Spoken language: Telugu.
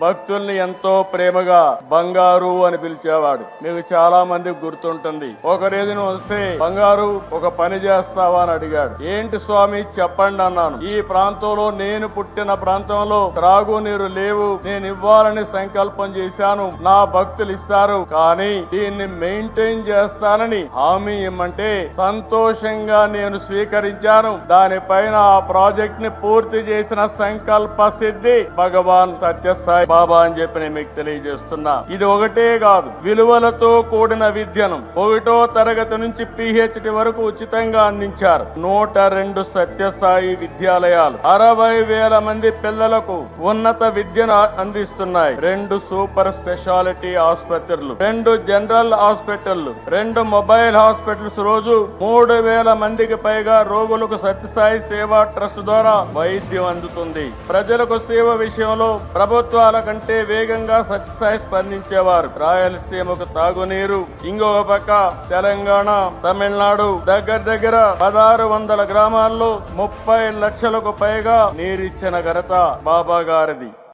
భక్తుల్ని ఎంతో ప్రేమగా బంగారు అని పిలిచేవాడు. మీకు చాలా మంది గుర్తుంటుంది. ఒక రోజున వస్తే బంగారు ఒక పని చేస్తావా? అని అడిగాడు. ఏంటి స్వామి? చెప్పండి అన్నాను. ఈ ప్రాంతంలో నేను పుట్టిన ప్రాంతంలో త్రాగునీరు లేవు. నేను ఇవ్వాలని సంకల్పం చేశాను. నా భక్తులు ఇస్తారు. కానీ దీన్ని మెయింటైన్ చేస్తానని హామీ ఇమ్మంటే సంతోషంగా నేను స్వీకరించాను. దానిపైన ఆ ప్రాజెక్ట్ని పూర్తి చేసిన సంకల్ప సిద్ధి భగవాన్ సత్యసాయి బాబా అని చెప్పి నేను మీకు తెలియజేస్తున్నా. ఇది ఒకటే కాదు విలువలతో కూడిన విద్యను ఒకటో తరగతి నుంచి పిహెచ్డి వరకు ఉచితంగా అందించారు. నూట రెండు సత్యసాయి విద్యాలయాలు అరవై వేల మంది పిల్లలకు ఉన్నత విద్యను అందిస్తున్నాయి. రెండు సూపర్ స్పెషాలిటీ ఆసుపత్రులు రెండు జనరల్ హాస్పిటళ్ళు రెండు మొబైల్ హాస్పిటల్స్ రోజు మూడు వేల మందికి పైగా రోగులకు సత్యసాయి సేవా ట్రస్ట్ ద్వారా వైద్యం అందుతుంది. ప్రజలకు సేవ విషయంలో ప్రభుత్వాల కంటే వేగంగా సత్యసాయి స్పందించేవారు. రాయలసీమకు తాగునీరు. ఇంకొక పక్క తెలంగాణ తమిళనాడు దగ్గర దగ్గర పదహారు వందల గ్రామాల్లో ముప్పై లక్షలకు పైగా నీరిచ్చిన ఘనత బాబా గారిది